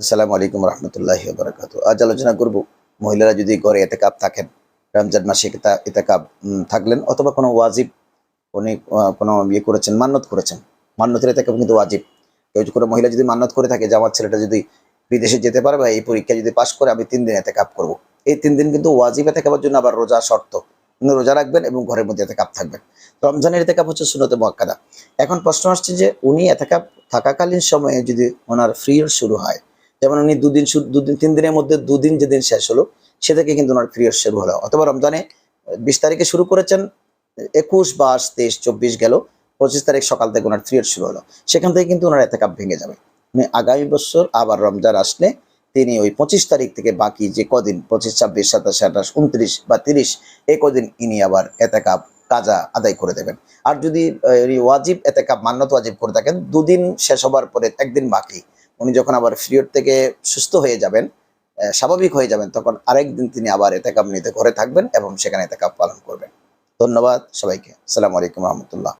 আসসালামু আলাইকুম রহমতুল্লাহ বরকাত আজ আলোচনা করব, মহিলারা যদি ঘরে এতে কাপ থাকেন, রমজান মাসে এতে কাপ থাকলেন অথবা কোনো ওয়াজিব, উনি কোনো ইয়ে করেছেন, মান্নত করেছেন। মান্নতের এতে কাপ কিন্তু ওয়াজিব। কেউ কোনো মহিলা যদি মান্নত করে থাকে, যে আমার ছেলেটা যদি বিদেশে যেতে পারে বা এই পরীক্ষা যদি পাশ করে, আমি তিন দিন এতে কাপ করব। এই তিন দিন কিন্তু ওয়াজিব এতে কাপের জন্য আবার রোজা শর্ত। উনি রোজা রাখবেন এবং ঘরের মধ্যে এতে কাপ থাকবেন রমজানের এতে কাপ হচ্ছে সুনতে মোয়াক্কাদা। এখন প্রশ্ন আসছে যে, উনি এতে কাপ থাকাকালীন সময়ে যদি ওনার ফ্রি শুরু হয় যেমন উনি দুদিন দুদিন, তিন দিনের মধ্যে দুদিন যেদিন শেষ হলো, সে থেকে কিন্তু ওনার পিরিয়ড শুরু হলো অথবা রমজানে বিশ তারিখে শুরু করেছেন, একুশ বাইশ তেইশ চব্বিশ গেল, পঁচিশ তারিখ সকাল থেকে ওনার পিরিয়ড শুরু হলো সেখান থেকে কিন্তু ওনার এতে কাপ ভেঙে যাবে। উনি আগামী বছর আবার রমজান আসলে তিনি ওই পঁচিশ তারিখ থেকে বাকি যে কদিন, পঁচিশ, ছাব্বিশ, সাতাশ, আঠাশ, উনত্রিশ বা তিরিশ এই কদিন ইনি আবার এতে কাপ কাজা আদায় করে দেবেন। আর যদি ওয়াজিব এতে কাপ মান্যত ওয়াজিব করে থাকেন, দুদিন শেষ হবার পরে একদিন বাকি উনি যখন আবার পিরিয়ড থেকে সুস্থ হয়ে যাবেন স্বাভাবিক হয়ে যাবেন, তখন আরেকদিন তিনি আবার এতেকাপ নিতে ঘরে থাকবেন এবং সেখানে এতেকাপ পালন করবেন। ধন্যবাদ সবাইকে। আসসালামু আলাইকুম রহমতুল্লাহ।